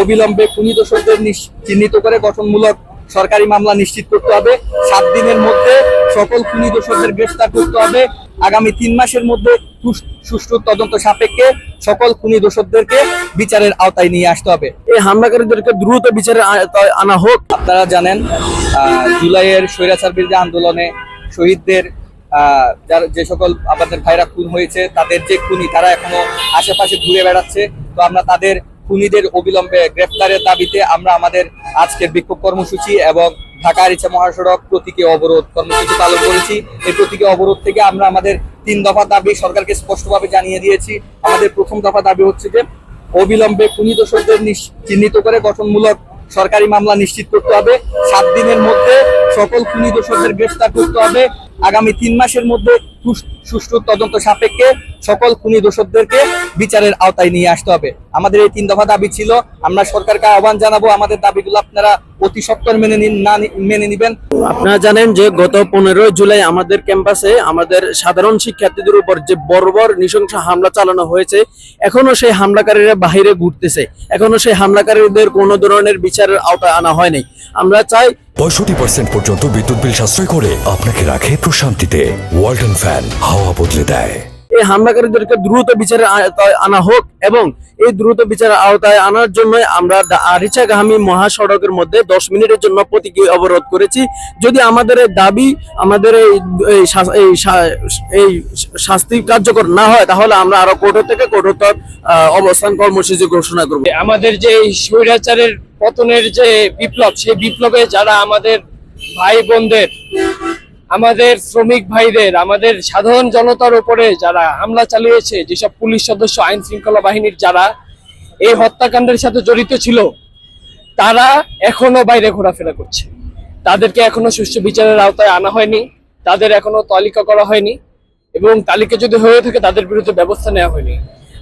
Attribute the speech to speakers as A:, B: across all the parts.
A: অবিলম্বে খুনি দোষকদের চিহ্নিত করে গঠনমূলক সরকারি মামলা নিশ্চিত করতে হবে। সাত দিনের মধ্যে সকল খুনি দোষকদের গ্রেফতার করতে হবে। আগামী তিন মাসের মধ্যে সুষ্ঠু তদন্ত সাপেক্ষে সকল খুনি দোষকদেরকে বিচারের আওতায় নিয়ে আসতে হবে।
B: এই হামলাকারীদেরকে দ্রুত বিচারে আ- আনা হোক।
A: আপনারা জানেন জুলাইয়ের স্বৈরাচার বিরোধী আন্দোলনে শহীদদের যার যে সকল আমাদের ভাইরা খুন হয়েছে তাদের যে খুনি তারা এখনও আশেপাশে ঘুরে বেড়াচ্ছে। তো আমরা তাদের খুনিদের অবিলম্বে গ্রেফতারের দাবিতে আমরা আমাদের আজকের বিক্ষোভ কর্মসূচি এবং ঢাকা আরিচা মহাসড়ক প্রতীকী অবরোধ কর্মসূচি পালন করেছি। এই প্রতীকী অবরোধ থেকে আমরা আমাদের তিন দফা দাবি সরকারকে স্পষ্টভাবে জানিয়ে দিয়েছি। আমাদের প্রথম দফা দাবি হচ্ছে যে, অবিলম্বে খুনি দোষকদের চিহ্নিত করে গঠনমূলক সরকারি মামলা নিশ্চিত করতে হবে। সাত দিনের মধ্যে সকল খুনি দোষকদের গ্রেফতার করতে হবে। আগামী তিন মাসের মধ্যে সুষ্ঠু তদন্ত সাপেক্ষে সকল খুনি দোষকদেরকে বিচারের আওতায় নিয়ে আসতে হবে। আমাদের এই তিন দফা দাবি ছিল। আমরা সরকারকে আহ্বান জানাব, আমাদের দাবিগুলো আপনারা অতি সত্তর মেনে নিন, না মেনে নিবেন।
B: আপনারা জানেন যে গত পনেরোই জুলাই আমাদের ক্যাম্পাসে আমাদের সাধারণ শিক্ষার্থীদের উপর যে বর্বর নৃশংস হামলা চালানো হয়েছে, এখনও সেই হামলাকারীরা বাহিরে ঘুরতেছে। এখনও সেই হামলাকারীদের কোনো ধরনের বিচারের আওতায় আনা হয়নি। আমরা চাই
C: পঁয়ষট্টি পার্সেন্ট পর্যন্ত বিদ্যুৎ বিল সাশ্রয় করে আপনাকে রাখে প্রশান্তিতে। ওয়ালটন ফ্যান হাওয়া বদলে দেয়।
B: এই হামলাকারীদেরকে দ্রুত বিচারের আওতায় আনা হোক এবং এই দ্রুত বিচারের আওতায় আনার জন্য আমরা আরিচাগামী মহাসড়কের মধ্যে দশ মিনিটের জন্য প্রতীকী অবরোধ করেছি। যদি আমাদের দাবি আমাদের এই এই শাস্তি কার্যকর না হয় তাহলে আমরা আরও কঠোর থেকে কঠোরতর অবস্থান কর্মসূচি ঘোষণা করব।
D: আমাদের যে এই স্বৈরাচারের পতনের যে বিপ্লব, সেই বিপ্লবে যারা আমাদের ভাই বোনদের আমাদের শ্রমিক ভাইদের, আমাদের সাধারণ জনতার উপরে যারা হামলা চালিয়েছে, যেসব পুলিশ সদস্য, আইন শৃঙ্খলা বাহিনীর যারা এই হত্যাকাণ্ডের সাথে জড়িত ছিল, তারা এখনও বাইরে ঘোরাফেরা করছে। তাদেরকে এখনও সুষ্ঠু বিচারের আওতায় আনা হয়নি, তাদের এখনও তালিকা করা হয়নি এবং তালিকা যদি হয়ে থাকে, তাদের বিরুদ্ধে ব্যবস্থা নেওয়া হয়নি।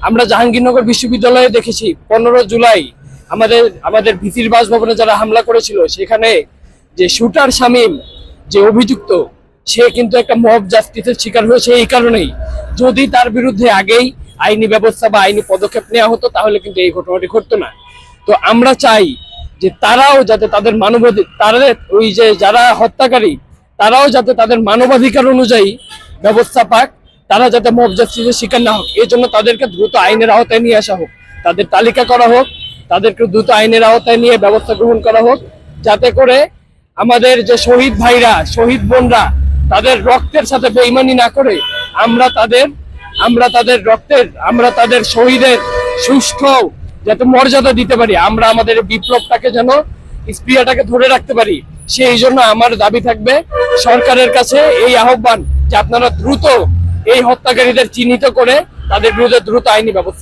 D: আমরা জাহাঙ্গীরনগর বিশ্ববিদ্যালয়ে দেখেছি, পনেরো জুলাই আমাদের আমাদের ভিসির বাসভবনে যারা হামলা করেছিল, সেখানে যে শুটার শামীম যে অভিযুক্ত, সে কিন্তু একটা মব জাস্টিসের শিকার হয়েছে এই কারণেই। যদি তার বিরুদ্ধে আগেই আইনি ব্যবস্থা বা আইনি পদক্ষেপ নেওয়া হতো, তাহলে কিন্তু এই ঘটনাটি ঘটতো না। তো আমরা চাই যে তারাও যাতে তাদের মানবাধিকার তাদের ওই যে যারা হত্যাকারী, তারাও যাতে তাদের মানবাধিকার অনুযায়ী ব্যবস্থা পাক, তারা যাতে মব জাস্টিসের শিকার না হোক। এই জন্য তাদেরকে দ্রুত আইনের আওতায় নিয়ে আসা হোক। তাদের তালিকা করা হোক। তাদেরকে দ্রুত আইনের আওতায় নিয়ে ব্যবস্থা গ্রহণ করা হোক, যাতে করে আমাদের যে শহীদ ভাইরা, শহীদ বোনরা তাদের রক্তের সাথে বেইমানি না করে আমরা তাদের আমরা তাদের রক্তের, আমরা তাদের শহীদের সুষ্ঠু যাতে মর্যাদা দিতে পারি, আমরা আমাদের বিপ্লবটাকে যেন স্প্রিয়াটাকে ধরে রাখতে পারি। সেই জন্য আমার দাবি থাকবে, সরকারের কাছে এই আহ্বান যে আপনারা দ্রুত এই হত্যাকারীদের চিহ্নিত করে তাদের বিরুদ্ধে দ্রুত আইনি ব্যবস্থা